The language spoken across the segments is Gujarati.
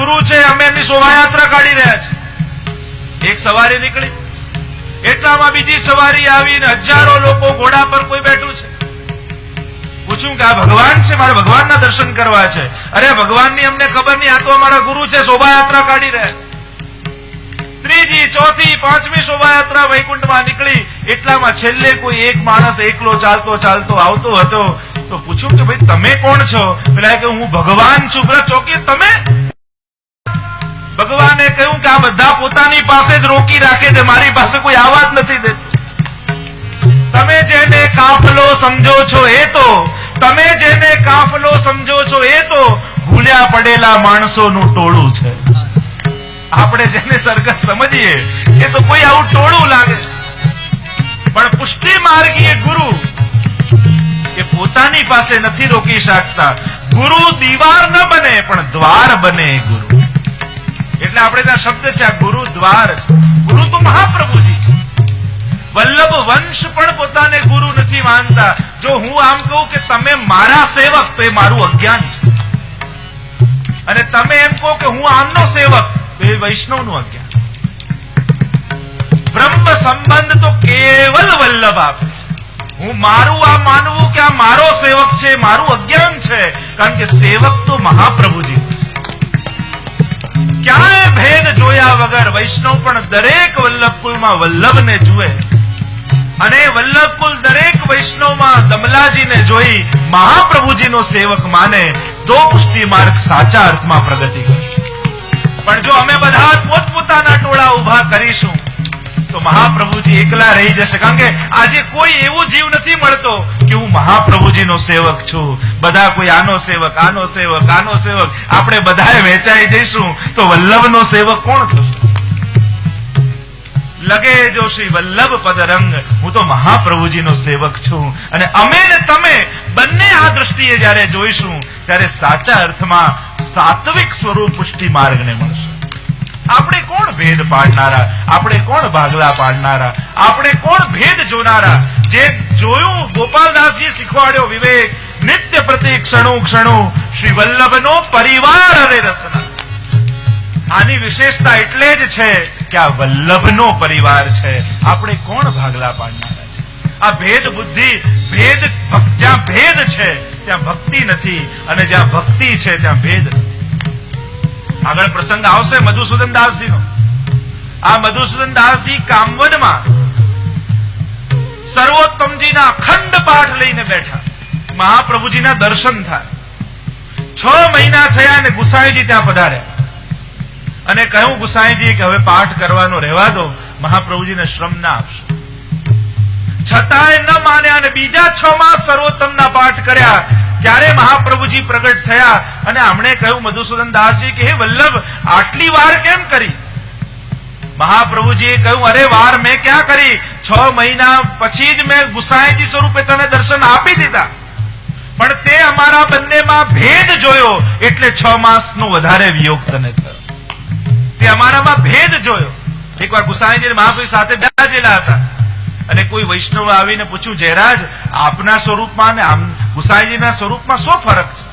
ગુરુ છે, અમે એમની શોભાયાત્રા કાઢી રહ્યા છે એક સવારી નીકળી. એટલામાં બીજી સવારી આવીને હજારો લોકો ઘોડા પર કોઈ બેઠું છે. પૂછ્યું કે આ ભગવાન છે, મારે ભગવાનના દર્શન કરવા છે. અરે ભગવાનની અમને ખબર નહીં, આ તો અમારા ગુરુ છે, શોભાયાત્રા કાઢી રહ્યા છે. ત્રીજી, ચોથી, પાંચમી શોભાયાત્રા વૈકુંઠમાં નીકળી. એટલામાં છેલ્લે કોઈ એક માણસ એકલો ચાલતો ચાલતો, આવતો હતો. તો પૂછ્યું કે ભાઈ, તમે કોણ છો? પેલા કે હું ભગવાન છું. પેલા ચોકી, તમે? આ બધા પોતાની પાસે જ રોકી રાખે છે. મારી પાસે કોઈ આવા જ નથી તમે જેને કાફલો સમજો છો એ તો, તમે જેને કાફલો સમજો છો એ તો ભૂલ્યા પડેલા માણસોનું ટોળું છે. આપણે જેને સરઘસ સમજીએ, એ તો કોઈ આવું ટોળું લાગે પણ પુષ્ટિ માર્ગીય ગુરુ એ પોતાની પાસે નથી રોકી શકતા. ગુરુ દીવાર ન બને, પણ દ્વાર બને ગુરુ. એટલે આપણે ત્યાં શબ્દ છે, આ ગુરુ દ્વાર ગુરુ તો મહાપ્રભુજી છે. વલ્લભ વંશ પણ પોતાને ગુરુ નથી માનતા. જો હું આમ કહું કે તમે મારા સેવક, તો એ મારું અજ્ઞાન છે. અને તમે એમ કહો કે હું આમનો સેવક, તો એ વૈષ્ણવનું અજ્ઞાન બ્રહ્મ સંબંધ તો કેવલ વલ્લભ આપે છે. હું મારું આ માનવું કે આ મારો સેવક છે મારું અજ્ઞાન છે. કારણ કે સેવક તો મહાપ્રભુજી છે. ક્યાંય ભેદ જોયા વગર વૈષ્ણવ પણ દરેક વલ્લભ કુલમાં વલ્લભને જુએ. અને વલ્લભ દરેક વૈષ્ણવમાં દમલાજીને જોઈ મહાપ્રભુજીનો સેવક માને તો પુષ્ટિ માર્ગ સાચા અર્થમાં પ્રગતિ કરશે પણ જો અમે બધા પોતપોતાના ટોળા ઊભા કરીશું મહાપ્રભુજી એકલા રહી જશે. કારણ કે આજે કોઈ એવો જીવ નથી મળતો કે હું મહાપ્રભુજીનો સેવક છું. બધા કોઈ આનો સેવક આનો સેવક આનો સેવક. આપણે બધાએ વેચાઈ જઈશું તો વલ્લભનો સેવક કોણ થશે? લગે જો શ્રી વલ્લભ પદરંગ, હું તો મહાપ્રભુજીનો સેવક છું. અને અમે ને તમે બંને આ દ્રષ્ટિએ જ્યારે જોઈશું, ત્યારે સાચા અર્થમાં સાત્વિક સ્વરૂપ પુષ્ટિ માર્ગને મળશે. ભેદ પાડનારા. આપણે કોણ ભાગલા પાડનારા? આપણે કોણ ભેદ જોનારા? જે જોયું ગોપાલદાસજી શીખવાડ્યો વિવેક, નિત્ય પ્રતિ ક્ષણો ક્ષણો શ્રી વલ્લભનો પરિવાર હરે રસના. આની વિશેષતા એટલે જ છે કે આ વલ્લભનો પરિવાર છે. આપણે કોણ ભાગલા પાડનારા છે? આ ભેદ બુદ્ધિ, ભેદ જ્યાં ભેદ છે, ત્યાં ભક્તિ નથી અને જ્યાં ભક્તિ છે, ત્યાં ભેદ નથી. આગળ પ્રસંગ આવશે મધુસૂદન દાસજીનો આ મધુસૂદન દાસજી કામવનમાં સર્વોત્તમજીના અખંડ પાઠ લઈને બેઠા. મહાપ્રભુજીના દર્શન થાય. છ મહિના થયા અને ગુસાઈજી ત્યાં પધાર્યા. અને કહ્યું ગુસાઈજી કે હવે પાઠ કરવાનો રહેવા દો, મહાપ્રભુજીને શ્રમ ના આપશો. છતાંય ન માન્યા અને બીજા છ માસ સર્વોત્તમના પાઠ કર્યા. ત્યારે મહાપ્રભુજી પ્રગટ થયા અને આમણે કહ્યું મધુસૂદન દાસજી કે, હે વલ્લભ, આટલી વાર કેમ કરી? મહાપ્રભુજીએ કહ્યું, અરે વાર, મેં ક્યાં કરી? છ મહિના પછી જ મેં ગુસાઈજી સ્વરૂપે તને દર્શન આપી દીધા. પણ તે અમારા બંનેમાં ભેદ જોયો, એટલે છ માસનો વધારે વિયોગ તને થયો. તે અમારામાં ભેદ જોયો. એકવાર ગુસાઈજી મહાપ્રભુ સાથે બેસેલા હતા. અને કોઈ વૈષ્ણવ આવીને પૂછ્યું, જયરાજ, આપના સ્વરૂપમાં ને આમ ગુસાઈજીના સ્વરૂપમાં શું ફરક છે?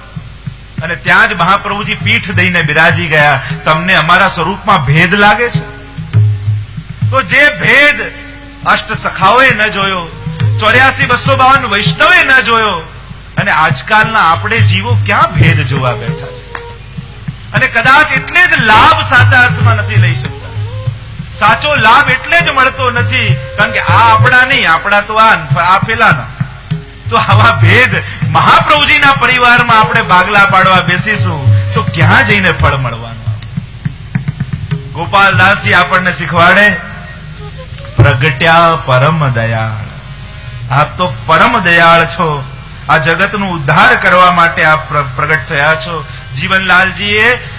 અને ત્યાં જ મહાપ્રભુજી પીઠ દઈને બિરાજી ગયા. તમને અમારા સ્વરૂપમાં ભેદ લાગે છે? તો જે ભેદ અષ્ટ સખાઓએ ન જોયો, ચોર્યાસી બસો બાવન વૈષ્ણવે ન જોયો, અને આજકાલના આપણે જીવો ક્યાં ભેદ જોવા બેઠા છે? અને કદાચ એટલે જ લાભ સાચા અર્થમાં નથી લઈ શકતા. સાચો લાભ એટલે જ મળતો નથી, કારણ કે આ આપણા નહીં, આપણા તો આ પેલાના. તો આવા ભેદ મહાપ્રભુજીના પરિવારમાં આપણે બાગલા પાડવા બેસીશું, તો ક્યાં જઈને ફળ મળવાનું? ગોપાલદાસજી આપણને શીખવાડે પ્રગટ્યા પરમ દયાળ. આપ તો પરમ દયાળ છો. આ જગતનું ઉદ્ધાર કરવા માટે આપ પ્રગટ થયા છો. જીવનલાલજીએ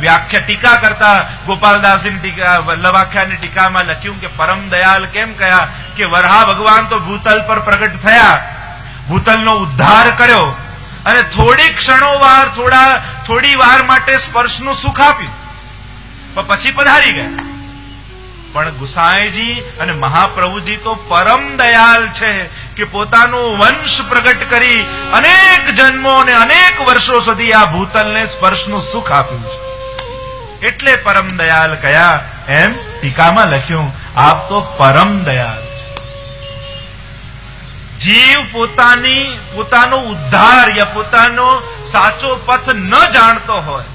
વ્યાખ્યા ટીકા કરતા ગોપાલદાસની ટીકા વલ્લભાખ્યાની ટીકામાં લખ્યું કે પરમ દયાળ કેમ કયા? કે વરહા ભગવાન તો ભૂતલ પર પ્રગટ થયા. ભૂતલનો ઉદ્ધાર કર્યો. અને થોડી ક્ષણો વાર, થોડા, થોડી વાર માટે સ્પર્શનું સુખ આપ્યું. પછી પધારી ગયા. પણ ગુસાઈજી અને મહાપ્રભુજી તો પરમ દયાલ છે કે પોતાનું વંશ પ્રગટ કરી અનેક જન્મો અને અનેક વર્ષો સુધી આ ભૂતલને સ્પર્શનું સુખ આપ્યું છે. એટલે પરમ દયાલ કયા? એમ ટીકામાં લખ્યું, આપ તો પરમ દયાલ જીવ પોતાની, પોતાનો ઉદ્ધાર યા પોતાનો સાચો પથ ન જાણતો હોય